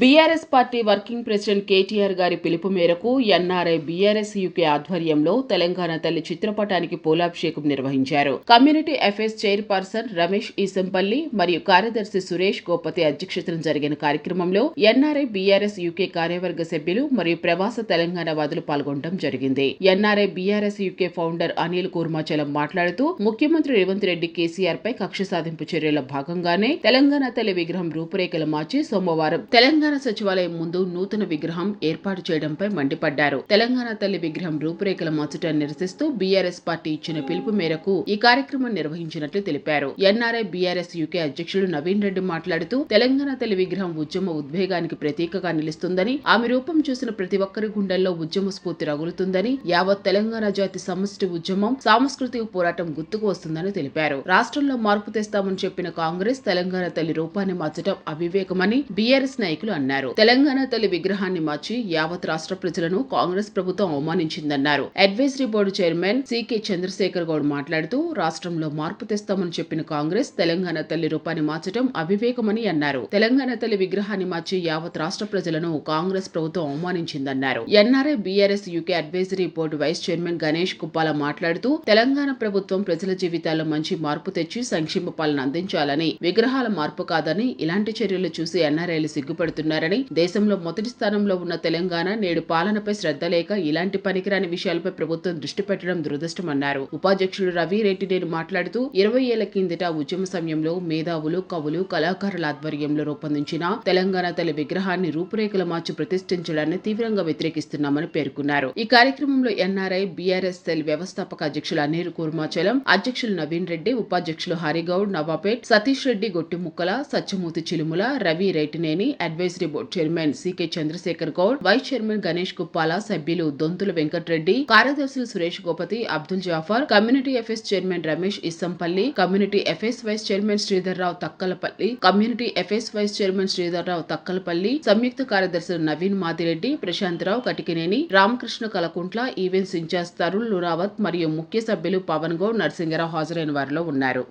BRS party working president KTR గారి పిలుపు మేరకు ఎన్ఆర్ఐ బీఆర్ఎస్ యూకే ఆధ్వర్యంలో తెలంగాణ తల్లి చిత్రపటానికి పూలాభిషేకం నిర్వహించారు. Community affairs chairperson Ramesh Esampalli మరియు కార్యదర్శి సురేష్ గోపతి అధ్యక్షతన జరిగిన కార్యక్రమంలో ఎన్ఆర్ఐ బీఆర్ఎస్ యూకే కార్యవర్గ సభ్యులు మరియు ప్రవాస తెలంగాణ వాదులు పాల్గొనడం జరిగింది. NRI BRS UK founder Anil Kurmachalam మాట్లాడుతూ ముఖ్యమంత్రి రేవంత్ రెడ్డి కేసీఆర్ పై కక్ష సాధింపు చర్యల భాగంగానే తెలంగాణ తల్లి విగ్రహం రూపురేఖలు మార్చి సోమవారం తెలంగాణ సచివాలయం ముందు నూతన విగ్రహం ఏర్పాటు చేయడంపై మండిపడ్డారు. తెలంగాణ తల్లి విగ్రహం రూపురేఖల మార్చడాన్ని నిరసిస్తూ బీఆర్ఎస్ పార్టీ ఇచ్చిన పిలుపు మేరకు ఈ కార్యక్రమం నిర్వహించినట్లు తెలిపారు. ఎన్ఆర్ఐ బీఆర్ఎస్ యూకే అధ్యక్షుడు నవీన్ రెడ్డి మాట్లాడుతూ తెలంగాణ తల్లి విగ్రహం ఉద్యమ ఉద్వేగానికి ప్రతీకగా నిలుస్తుందని ఆమె రూపం చూసిన ప్రతి ఒక్కరి గుండెల్లో ఉద్యమ స్ఫూర్తి రగులుతుందని యావత్ తెలంగాణ జాతి సమష్టి ఉద్యమం సాంస్కృతిక పోరాటం గుర్తుకు వస్తుందని తెలిపారు. రాష్ట్రంలో మార్పు తెస్తామని చెప్పిన కాంగ్రెస్ తెలంగాణ తల్లి రూపాన్ని మార్చడం అవివేకమని బీఆర్ఎస్ నాయకులు అన్నారు. తెలంగాణ తల్లి విగ్రహాన్ని మార్చి యావత్ రాష్ట్ర ప్రజలను కాంగ్రెస్ ప్రభుత్వం అవమానించిందన్నారు. Advisory board chairman CK Chandrashekar Goud మాట్లాడుతూ రాష్ట్రంలో మార్పు తెస్తామని చెప్పిన కాంగ్రెస్ తెలంగాణ తల్లి రూపాన్ని మార్చడం అవివేకమని అన్నారు. తెలంగాణ తల్లి విగ్రహాన్ని మార్చి యావత్ రాష్ట్ర ప్రజలను కాంగ్రెస్ ప్రభుత్వం అవమానించిందన్నారు. NRI BRS UK advisory board vice chairman Ganesh Kuppala మాట్లాడుతూ తెలంగాణ ప్రభుత్వం ప్రజల జీవితాల్లో మంచి మార్పు తెచ్చి సంక్షేమ పాలన అందించాలని విగ్రహాల మార్పు కాదని ఇలాంటి చర్యలు చూసి ఎన్ఆర్ఐలు చేస్తున్నారని దేశంలో మొదటి స్థానంలో ఉన్న తెలంగాణ నేడు పాలనపై శ్రద్ధ లేక ఇలాంటి పనికిరాని విషయాలపై ప్రభుత్వం దృష్టి పెట్టడం దురదృష్టమన్నారు. ఉపాధ్యక్షుడు రవి రెడ్డినేని మాట్లాడుతూ ఇరవై ఏళ్ళ కిందట ఉద్యమ సమయంలో మేధావులు కవులు కళాకారుల ఆధ్వర్యంలో రూపొందించిన తెలంగాణ తల్లి విగ్రహాన్ని రూపురేఖలు మార్చి ప్రతిష్ఠించడాన్ని తీవ్రంగా వ్యతిరేకిస్తున్నామని పేర్కొన్నారు. ఈ కార్యక్రమంలో ఎన్ఆర్ఐ బీఆర్ఎస్ సెల్ వ్యవస్థాపక అధ్యక్షులు అనిల్ కూర్మాచలం అధ్యక్షులు నవీన్ రెడ్డి ఉపాధ్యక్షులు Harigoud Navapet Satish Reddy Gottimukkala Satyamurthy Chilumula Ravi Raitineni advisor board chairman CK Chandrashekar Goud vice chairman Ganesh Guppala సభ్యులు దొంతుల వెంకటరెడ్డి కార్యదర్శులు Suresh Gopathi Abdul Jafar community affairs chairman Ramesh Issampalli community affairs vice chairman Sridhar Rao Takkalapalli community affairs vice chairman Sridhar Rao Takkalapalli సంయుక్త కార్యదర్శులు Naveen Madireddy Prashanth Rao Katikineni Ramakrishna Kalakuntla events incharge Tarun Luravath మరియు ముఖ్య సభ్యులు పవన్ గౌడ్ నరసింగరావు హాజరైన వారిలో ఉన్నారు.